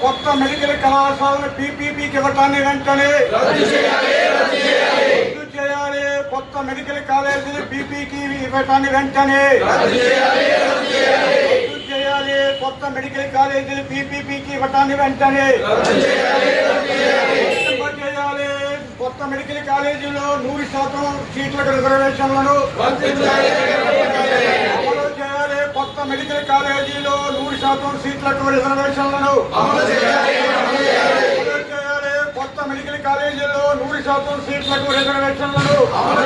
కొత్త మెడికల్ కళాశాలను పీపీపీకి ఇవ్వటాన్ని వెంటనే రద్దు చేయాలి కొత్త మెడికల్ కాలేజీలు పీపీకి ఇవ్వటాన్ని వెంటనే రద్దు చేయాలి కొత్త మెడికల్ కాలేజీలు పీపీపీకి ఇవ్వటాన్ని వెంటనే చేయాలి కొత్త మెడికల్ కాలేజీలో నూరు శాతం సీట్లకు రిజర్వేషన్లను కొత్త మెడికల్ కాలేజీలో నూరు శాతం సీట్లకు రిజర్వేషన్లను అమలు చేయాలి కొత్త మెడికల్ కాలేజీలో నూరు శాతం సీట్లకు రిజర్వేషన్లను అమలు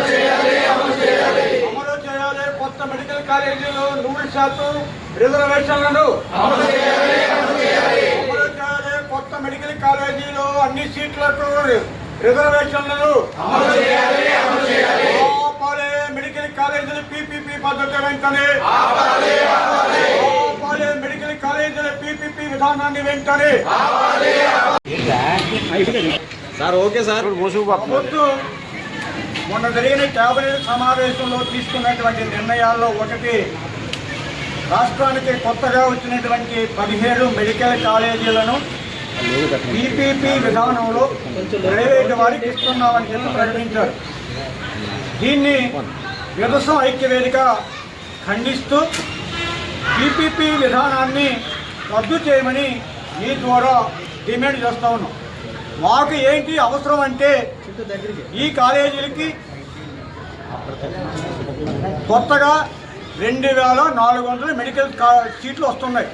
చేయాలి కొత్త మెడికల్ కాలేజీలో నూరు శాతం రిజర్వేషన్లను అమలు చేయాలి కొత్త మెడికల్ కాలేజీలో అన్ని సీట్లకు రిజర్వేషన్లను అమలు చేయాలి అమలు చేయాలి పద్ధతి వెంటనే ఆపాలి. మెడికల్ కాలేజీల పీపీపీ విధానాన్ని వెంటనే. Sir okay sir. ప్రభుత్వం మొన్న జరిగిన కేబినెట్ సమావేశంలో తీసుకున్నటువంటి నిర్ణయాల్లో ఒకటి రాష్ట్రానికి కొత్తగా వచ్చినటువంటి పదిహేడు మెడికల్ కాలేజీలను పీపీపీ విధానంలో ప్రైవేటు వారికి ఇస్తున్నామని చెప్పి ప్రకటించారు. దీన్ని వ్యవసాయ ఐక్యవేదిక ఖండిస్తూ పీపీపీ విధానాన్ని రద్దు చేయమని మీ ద్వారా డిమాండ్ చేస్తా ఉన్నాం. మాకు ఏంటి అవసరం అంటే ఈ కాలేజీలకి కొత్తగా రెండు వేల నాలుగు వందల మెడికల్ సీట్లు వస్తున్నాయి.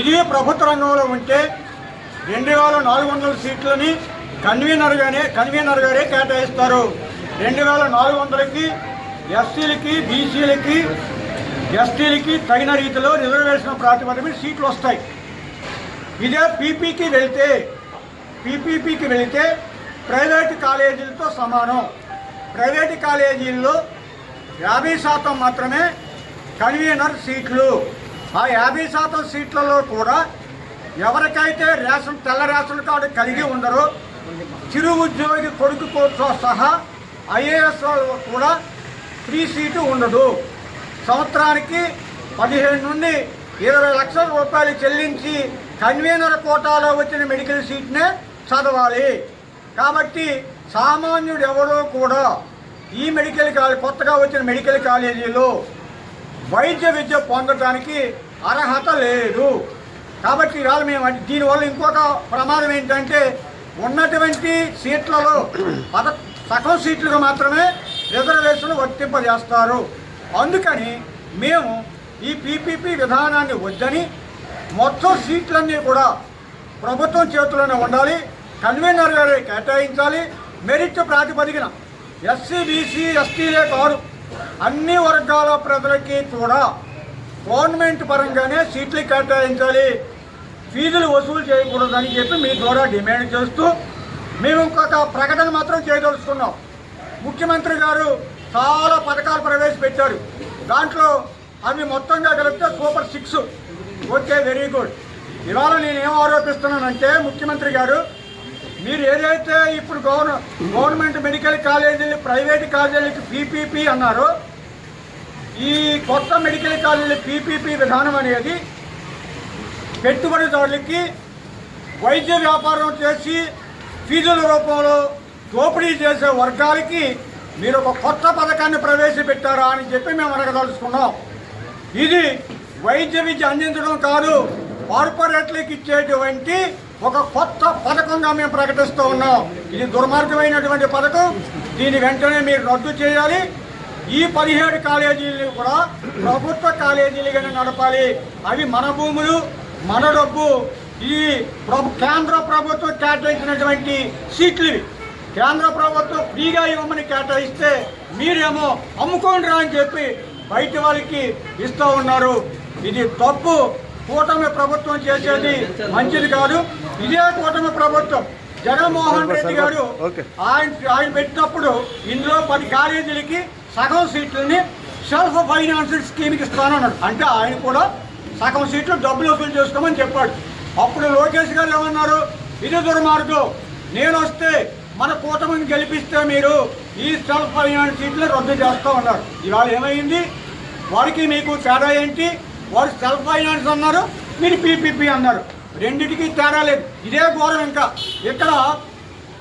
ఇది ప్రభుత్వ రంగంలో ఉంటే రెండు వేల నాలుగు వందల సీట్లని కన్వీనర్గానే కన్వీనర్గానే కన్వీనర్ గారే కేటాయిస్తారు. రెండు వేల నాలుగు వందలకి ఎస్సీలకి బీసీలకి ఎస్టీలకి తగిన రీతిలో రిజర్వేషన్ ప్రాతిపదికన సీట్లు వస్తాయి. ఇదే పీపీకి వెళితే పీపీపీకి వెళితే ప్రైవేట్ కాలేజీలతో సమానం. ప్రైవేట్ కాలేజీల్లో యాభై శాతం మాత్రమే కన్వీనర్ సీట్లు. ఆ యాభై శాతం సీట్లలో కూడా ఎవరికైతే రేషన్ తెల్ల రేషన్ కార్డు కలిగి ఉండరో చిరు ఉద్యోగి కొడుకుతో సహా ఐఏఎస్ కూడా ఫ్రీ సీటు ఉండదు. సంవత్సరానికి పదిహేను నుండి ఇరవై లక్షల రూపాయలు చెల్లించి కన్వీనర్ కోటాలో వచ్చిన మెడికల్ సీట్నే చదవాలి. కాబట్టి సామాన్యుడు ఎవరో కూడా ఈ మెడికల్ కాలేజ్ కొత్తగా వచ్చిన మెడికల్ కాలేజీలో వైద్య విద్య పొందడానికి అర్హత లేదు. కాబట్టి ఇవాళ మేము అంటే దీనివల్ల ఇంకొక ప్రమాదం ఏంటంటే ఉన్నటువంటి సీట్లలో పద సగం సీట్లుగా మాత్రమే రిజర్వేషన్లు వర్తింపజేస్తారు. అందుకని మేము ఈ పీపీపీ విధానాన్ని వద్దని మొత్తం సీట్లన్నీ కూడా ప్రభుత్వం చేతుల్లోనే ఉండాలి. కన్వీనర్ గారే కేటాయించాలి. మెరిట్ ప్రాతిపదికన ఎస్సీ బీసీ ఎస్టీలే కాదు అన్ని వర్గాల ప్రజలకి కూడా గవర్నమెంట్ పరంగానే సీట్లు కేటాయించాలి. ఫీజులు వసూలు చేయకూడదని చెప్పి మీ ద్వారా డిమాండ్ చేస్తూ మేము ఇంకొక ప్రకటన మాత్రం చేయదలుచుకున్నాం. ముఖ్యమంత్రి గారు చాలా పథకాలు ప్రవేశపెట్టారు. దాంట్లో అవి మొత్తంగా కలిపితే super six. Okay very good. ఇవాళ నేను ఏం ఆరోపిస్తున్నానంటే ముఖ్యమంత్రి గారు మీరు ఏదైతే ఇప్పుడు గవర్న గవర్నమెంట్ మెడికల్ కాలేజీలు ప్రైవేట్ కాలేజీలకి పీపీపీ అన్నారో ఈ కొత్త మెడికల్ కాలేజీల పీపీపీ విధానం అనేది పెట్టుబడిదారులకి వైద్య వ్యాపారం చేసి ఫీజుల రూపంలో దోపిడీ చేసే వర్గాలకి మీరు ఒక కొత్త పథకాన్ని ప్రవేశపెట్టారా అని చెప్పి మేము అడగదలుచుకున్నాం. ఇది వైద్య విద్య అందించడం కాదు కార్పొరేట్లకు ఇచ్చేటువంటి ఒక కొత్త పథకంగా మేము ప్రకటిస్తూ ఉన్నాం. ఇది దుర్మార్గమైనటువంటి పథకం. దీని వెంటనే మీరు రద్దు చేయాలి. ఈ పదిహేడు కాలేజీలు కూడా ప్రభుత్వ కాలేజీలుగానే నడపాలి. అవి మన భూములు మన డబ్బు. ఈ ప్రభు కేంద్ర ప్రభుత్వం కేటాయించినటువంటి సీట్లు కేంద్ర ప్రభుత్వం ఫ్రీగా ఇవ్వమని కేటాయిస్తే మీరేమో అమ్ముకోండి రా అని చెప్పి బయట వాళ్ళకి ఇస్తూ ఉన్నారు. ఇది తప్పు. కూటమి ప్రభుత్వం చేసేది మంచిది కాదు. ఇదే కూటమి ప్రభుత్వం. జగన్మోహన్ రెడ్డి గారు ఆయన ఆయన పెట్టినప్పుడు ఇందులో పది కాలేజీలకి సగం సీట్లని సెల్ఫ్ ఫైనాన్షియల్ స్కీమ్కి ఇస్తానన్నాడు. అంటే ఆయన కూడా సగం సీట్లు డబ్బులు వసూలు చేసుకోమని చెప్పాడు. అప్పుడు లోకేష్ గారు ఏమన్నారు? ఇది దుర్మార్గం. నేను వస్తే మన కూటమిని గెలిపిస్తే మీరు ఈ సెల్ఫ్ ఫైనాన్స్ సీట్లు రద్దు చేస్తూ ఉన్నారు. ఇవాళ ఏమైంది? వారికి మీకు తేడా ఏంటి? వారు సెల్ఫ్ ఫైనాన్స్ అన్నారు మీరు పీపీపీ అన్నారు. రెండిటికి తేడా లేదు. ఇదే ఘోరం ఇంకా. ఇక్కడ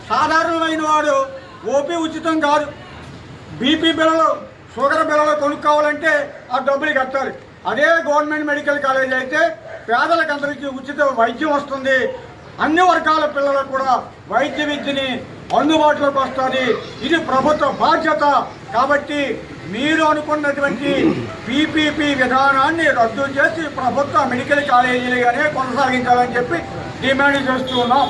సాధారణమైన వాడు ఓపీ ఉచితం కాదు. బీపీ బిల్లలు షుగర్ బిల్లలు కొనుక్కోవాలంటే ఆ డబ్బులు కట్టాలి. అదే గవర్నమెంట్ మెడికల్ కాలేజ్ అయితే పేదలకు అందరికీ ఉచిత వైద్యం వస్తుంది. అన్ని వర్గాల పిల్లలకు కూడా వైద్య విద్యని అందుబాటులోకి వస్తుంది. ఇది ప్రభుత్వ బాధ్యత. కాబట్టి మీరు అనుకున్నటువంటి పీపీపీ విధానాన్ని రద్దు చేసి ప్రభుత్వ మెడికల్ కాలేజీలుగానే కొనసాగించాలని చెప్పి డిమాండ్ చేస్తున్నాం.